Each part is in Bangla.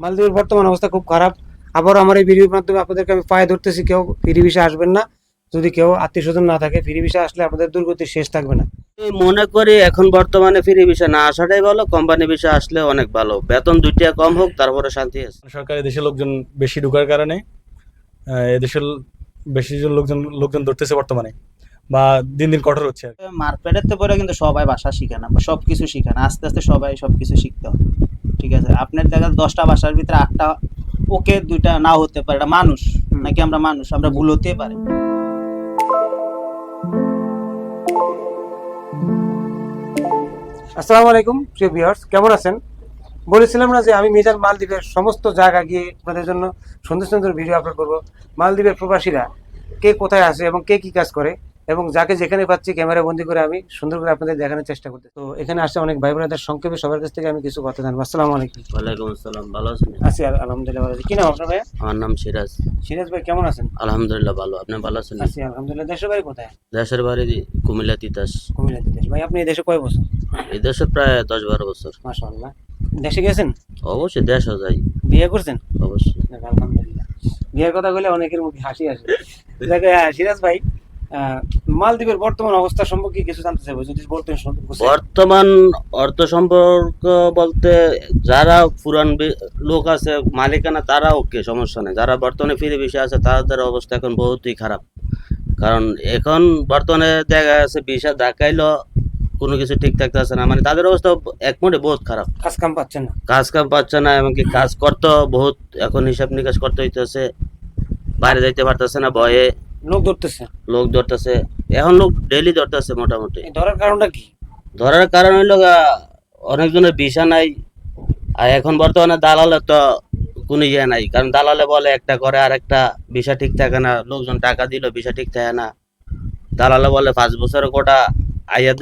মালদ্বীপের বর্তমান অবস্থা খুব খারাপ। আবার আমার এই ভিডিওর মাধ্যমে আপনাদেরকে আমি পায়ে ধরতেছি কেউ ফিরি ভিসা আসবেন না। যদি কেউ আত্মীয় স্বজন না থাকে ফিরি ভিসা আসলে আপনাদের দুর্গতির শেষ থাকবে না। মনে করি এখন বর্তমানে ফ্রি ভিসা না আসাটাই ভালো কোম্পানি ভিসা আসলে অনেক ভালো। বেতন দুইটা কম হোক তারপরে শান্তি আছে। সরকার দেশের লোকজন বেশি ঢুকার কারণে আহ, এদেশের বেশি জন লোকজন লোকজন ধরতেছে বর্তমানে বা দিন দিন কঠোর হচ্ছে। মারপেটের তো পরে কিন্তু সবাই ভাষা শিখে না বা সব কিছু শিখে না। আস্তে আস্তে সবাই সব কিছু শিখতে হবে। ঠিক আছে? আপনার দেখা দশটা ভাষার ভিতরে আটটা ওকে দুইটা নাও হতে পারে এটা মানুষ। নাকি আমরা মানুষ? আমরা ভুল হতে পারি। আসসালামু আলাইকুম প্রিয় ভিউয়ার্স কেমন আছেন? বলেছিলাম না যে আমি মিজান মালদ্বীপের সমস্ত জায়গা গিয়ে আপনাদের জন্য সুন্দর সুন্দর ভিডিও আপলোড করব। মালদ্বীপের প্রবাসীরা কে কোথায় আছে এবং কে কি কাজ করে? এবং যাকে যেখানে পাচ্ছি ক্যামেরা বন্দি করে আমি সুন্দর করে আপনাদের দেখানোর চেষ্টা করতে তো এখানে আসছে অনেক ভাই বোনেদের সংক্ষেপে সবার কাছ থেকে আমি কিছু কথা জানব। আসসালামু আলাইকুম। ওয়ালাইকুম আসসালাম ভালো আছেন? আছি আল- আলহামদুলিল্লাহ ভালো আছি। কি নাম আপনার ভাই আমার নাম সিরাজ। সিরাজ ভাই কেমন আছেন? আলহামদুলিল্লাহ ভালো। আপনি ভালো আছেন? আছি আলহামদুলিল্লাহ। দেশের বাড়ি কোথায়? দেশের বাড়ি কুমিল্লা তিতাস। কুমিল্লা দেশ ভাই আপনি এই দেশে কয় বছর? এই দেশে প্রায় দশ বারো বছর। মাশাআল্লাহ। দেশে গেছেন? অবশ্যই দেশও যাই। বিয়ে করছেন? অবশ্যই। আলহামদুলিল্লাহ। বিয়ের কথা বলে অনেকের মুখে হাসি আসে। আহ, সিরাজ ভাই মালদ্বীপের বর্তমান অবস্থা সম্পর্কে কিছু জানতে চাইব যদি বলতেন বর্তমান অর্থ সম্পর্ক বলতে যারা পুরান লোক আছে মালিকানা তারা ওকে সমস্যা নেই। যারা বর্তমানে ফিরে বেশি আছে তাদের অবস্থা এখন বহুতই খারাপ। কারণ এখন বর্তমানে দেখা যাচ্ছে বিষা দেখাইলো কোনো কিছু ঠিক থাকতেছে না। মানে তাদের অবস্থা এক মোটে বহুত খারাপ। কাজ কাম পাচ্ছে না। কাজ কাম পাচ্ছে না এমনকি কাজ করতেও বহুত এখন হিসাব নিকাশ করতে হইতেছে। বাইরে যাইতে পারতেছে না ভয়ে। লোক ধরতেছে। লোক ধরতেছে। এখন লোক ডেইলি ধরতেছে মোটামুটি। ধরার কারণটা কি? ধরার কারণ হইল অনেকজনের ভিসা নাই। আর এখন বর্তমানে দালালে তো কোনো ইয়ে নাই। কারণ দালালে বলে একটা করে আর একটা ভিসা ঠিক থাকে না। লোকজন টাকা দিল ভিসা ঠিক থাকে না। দালালে বলে পাঁচ বছরের কোটা। আইয়া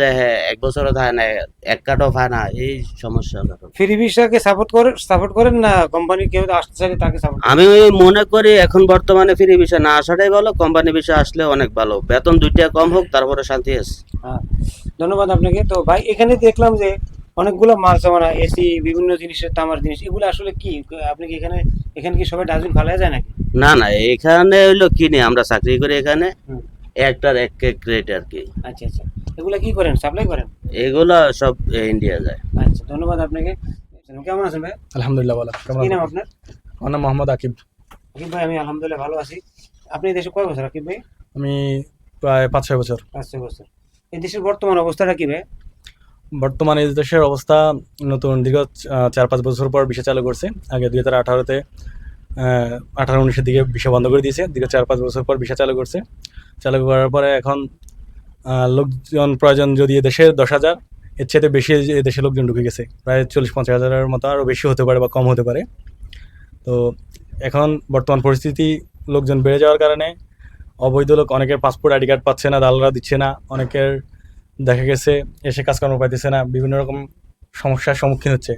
এক বছরও থাকে না এক কাঠও পায় না এই সমস্যা। ফ্রি ভিসাকে সাপোর্ট করে সাপোর্ট করেন না কোম্পানি কেউ আসতে চাইলে তাকে সাপোর্ট আমি ওই মনে করি এখন বর্তমানে ফ্রি ভিসা না আসাটাই ভালো কোম্পানি ভিসা আসলে অনেক ভালো। বেতন দুইটা কম হোক তারপরে শান্তি আছে। ধন্যবাদ আপনাকে। তো ভাই এখানে দেখলাম যে অনেকগুলো মাল সামানা এসি বিভিন্ন জিনিসের তামার জিনিস এগুলো আসলে কি? আপনি কি এখানে এখানে কি সবাই ডাস্টবিন ফালাই যায় নাকি? না না এখানে হইল কিনে আমরা চাকরি করি এখানে। একটার এক এক রেট আর কি। আচ্ছা আচ্ছা। এগুলো কি করেন? সাপ্লাই করেন? এগুলো সব ইন্ডিয়া যায়। আচ্ছা ধন্যবাদ আপনাকে। কেমন আছেন ভাই? আলহামদুলিল্লাহ ভালো কেমন কি নাম আপনার? আমার নাম মোহাম্মদ আকিব। আকিব ভাই আমি আলহামদুলিল্লাহ ভালো আছি। আপনি দেশে কয় বছর আকিব ভাই? আমি প্রায় পাঁচ ছয় বছর। পাঁচ ছয় বছর। এই দেশের বর্তমান অবস্থাটা কি ভাই? বর্তমানে এই দেশের অবস্থা নতুন দীর্ঘ চার পাঁচ বছর পর বিষয় চালু করছে। আগে দুই হাজার আঠারোতে আঠারো উনিশের দিকে বিষয় বন্ধ করে দিয়েছে। দীর্ঘ চার পাঁচ বছর পর বিষয় চালু করছে। চালু করার পরে এখন লোকজন প্রয়োজন যদি দেশে দশ হাজার, এর চেয়ে বেশি এ দেশে লোকজন ঢুকে গেছে। প্রায় চল্লিশ পঞ্চাশ হাজারের মতো আরও বেশি হতে পারে বা কম হতে পারে। তো এখন বর্তমান পরিস্থিতি, লোকজন বেড়ে যাওয়ার কারণে অবৈধ লোক অনেকের পাসপোর্ট, আইডি কার্ড পাচ্ছে না, দালালরা দিচ্ছে না, অনেকের দেখা গেছে এসে কাজকর্ম পাইতেছে না, বিভিন্ন রকম সমস্যার সম্মুখীন হচ্ছে।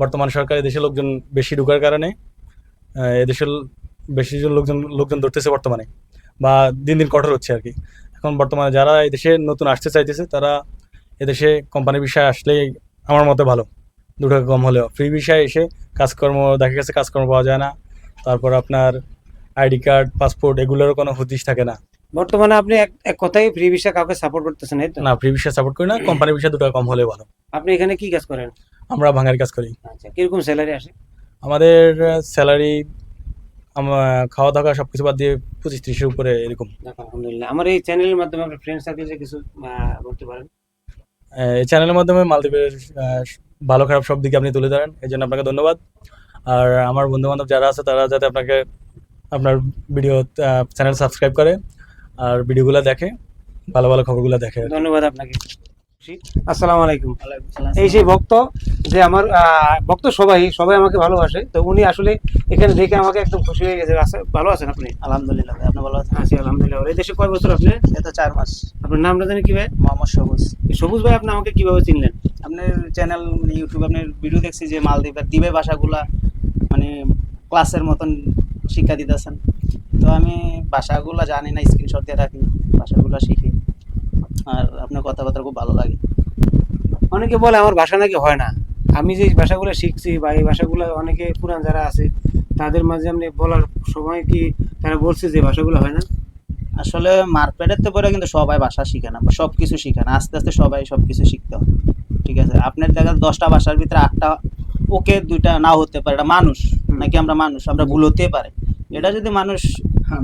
বর্তমান সরকার দেশের লোকজন বেশি ঢুকার কারণে এদেশের বেশিজন লোকজন লোকজন ধরতেছে বর্তমানে, বা দিন দিন কঠোর হচ্ছে আর কি। এখন বর্তমানে যারা এদেশে নতুন আসতে চাইতেছে তারা এদেশে কোম্পানি বিষয়ে আসলেই আমার মতে ভালো। দু টাকা কম হলেও। ফ্রি বিষয়ে এসে কাজকর্ম দেখা গেছে কাজকর্ম পাওয়া যায় না। তারপর আপনার আইডি কার্ড পাসপোর্ট এগুলোরও কোনো হদিশ থাকে না। বর্তমানে আপনি এক এক কথাই ফ্রি ভিসা কাউকে সাপোর্ট করতেছেন এই তো? না ফ্রি বিষয়ে সাপোর্ট করি না। কোম্পানি বিষয়ে দুটো কম হলে ভালো। আপনি এখানে কি কাজ করেন? আমরা ভাঙার কাজ করি। আচ্ছা কীরকম স্যালারি আসে? আমাদের স্যালারি খাওয়া দাওয়া সব কিছু বাদ দিয়ে পঁচিশ ত্রিশের উপরে এরকম। আলহামদুলিল্লাহ। আমার এই চ্যানেলের মাধ্যমে আপনার ফ্রেন্ড সার্কেলে কিছু বলতে পারেন? এই চ্যানেলের মাধ্যমে মালদ্বীপের ভালো খারাপ সব দিকে আপনি তুলে ধরেন এই জন্য আপনাকে ধন্যবাদ। আর আমার বন্ধু বান্ধব যারা আছে তারা যাতে আপনাকে আপনার ভিডিও চ্যানেল সাবস্ক্রাইব করে আর ভিডিওগুলো দেখে ভালো ভালো খবরগুলো দেখে। ধন্যবাদ আপনাকে। আসসালামু আলাইকুম। এই সেই ভক্ত যে আমার ভক্ত সবাই সবাই আমাকে ভালোবাসে তো উনি আসলে এখানে দেখে আমাকে একদম খুশি হয়ে গেছে। আচ্ছা, ভালো আছেন আপনি? আলহামদুলিল্লাহ আপনি ভালো আছেন? আছি আলহামদুলিল্লাহ। এই দেশে কয় বছর আপনি? এত চার মাস। আপনার নামটা জানি কি ভাই মোহাম্মদ সবুজ। সবুজ ভাই আপনি আমাকে কীভাবে চিনলেন? আপনার চ্যানেল মানে ইউটিউবে আপনার ভিডিও দেখছি যে মালদ্বীপের দ্বীপের ভাষাগুলা মানে ক্লাসের মতন শিক্ষা দিতেছেন। তো আমি ভাষাগুলো জানি না স্ক্রিনশট দিয়ে রাখি। ভাষাগুলো শিখি। আর আপনার কথাবার্তা খুব ভালো লাগে। অনেকে বলে আমার ভাষা নাকি হয় না। আমি যে ভাষাগুলো শিখছি বা এই ভাষাগুলো অনেকে পুরান যারা আছে তাদের মাঝে আপনি বলার সময় কি তারা বলছে যে ভাষাগুলো হয় না? আসলে মারপেটের তো পরে কিন্তু সবাই ভাষা শিখে না সব কিছু শিখে না। আস্তে আস্তে সবাই সব কিছু শিখতে হবে ঠিক আছে? আপনার দেখা দশটা ভাষার ভিতরে আটটা ওকে দুইটা না হতে পারে। এটা মানুষ। নাকি আমরা মানুষ? আমরা ভুল হতে পারে। এটা যদি মানুষ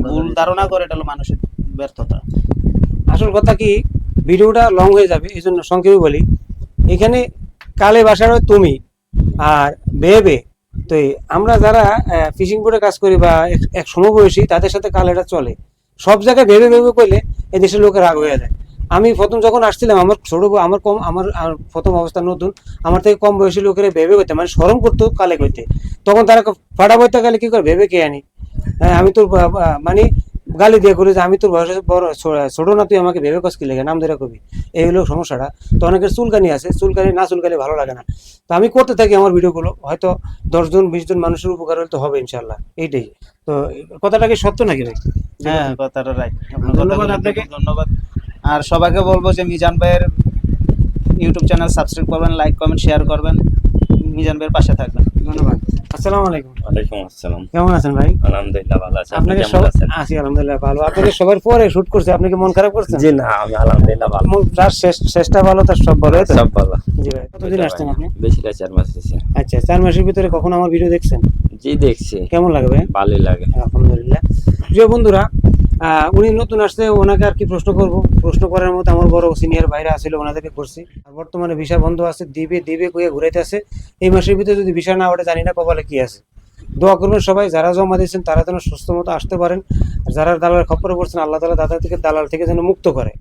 ভুল ধারণা করে এটা হলো মানুষের ব্যর্থতা। আসল কথা কি? ভিডিওটা লং হয়ে যাবে, এই জন্য সংক্ষেপে বলি। এখানে কালে বাসার তুমি আর বেবে তো আমরা যারা ফিশিং বোর্ডে কাজ করি বা এক- সমবয়সী, তাদের সাথে কালেটা চলে। সব জায়গায় ভেবে ভেবে করলে দেশের লোকের রাগ হয়ে যায়। আমি প্রথম যখন আসছিলাম, আমার ছোট আমার কম, আমার প্রথম অবস্থা নতুন, আমার থেকে কম বয়সী লোকেরা ভেবে করতে মানে স্মরণ করতো কালে করতে। তখন তারা ফাটা বইতে গেলে কি করে, ভেবে কে আনি। হ্যাঁ আমি বা- মানে গালি দিয়ে করে যে আমি তোর বয়সে বড় ছোট না তুই আমাকে ভেবে কস কি লেগে নাম ধরে কবি। এই হলো সমস্যাটা। তো অনেকের চুলকানি আছে চুলকানি না চুলকানি ভালো লাগে না। তো আমি করতে থাকি আমার ভিডিওগুলো হয়তো দশজন বিশ জন মানুষের উপকার হলে তো হবে ইনশাল্লাহ এইটাই। তো কথাটা কি সত্য নাকি ভাই? হ্যাঁ কথাটা রাইট ধন্যবাদ আপনাকে। ধন্যবাদ। আর সবাইকে বলব যে মিজান ভাইয়ের ইউটিউব চ্যানেল সাবস্ক্রাইব করবেন লাইক কমেন্ট শেয়ার করবেন। মিজান ভাইয়ের পাশে থাকবেন। ধন্যবাদ। আসসালামু আলাইকুম। ওয়ালাইকুম আসসালাম। কেমন আছেন ভাই? আলহামদুলিল্লাহ ভালো আছি। আপনি আপনাকে কেমন সব আছেন? আছি আলহামদুলিল্লাহ ভালো। আপনাদের সবার পরে শুট করছে আপনি কি মন খারাপ করছেন? জি না আমি আলহামদুলিল্লাহ ভালো। মন- যার শেষ- শেষটা ভালো তার সব ভালো সব ভালো। জি ভাই কতদিন আসছেন আপনি? বেশি না চার মাস হয়েছে। আচ্ছা চার মাসের ভিতরে কখন আমার ভিডিও দেখছেন? জি দেখছি। কেমন লাগবে? ভালোই লাগে। আলহামদুলিল্লাহ। প্রিয় বন্ধুরা উনি নতুন আসছে, ওনাকে আর কি প্রশ্ন করব। প্রশ্ন করার মতো আমার বড় সিনিয়র ভাইরা আসলে, ওনাদেরকে করছি। আর বর্তমানে ভিসা বন্ধ আছে দিবে দিবে কয়ে ঘুরাইতে আছে। এই মাসের ভিতরে যদি ভিসা না ওঠে, জানি না কপালে কি আছে। দোয়া করবেন সবাই, যারা জমা দিয়েছেন, তারা যেন সুস্থ মতো আসতে পারেন। আর যারা দালাল খপরে পড়ছেন, আল্লাহ তালা দাদা থেকে দালাল থেকে যেন মুক্ত করে।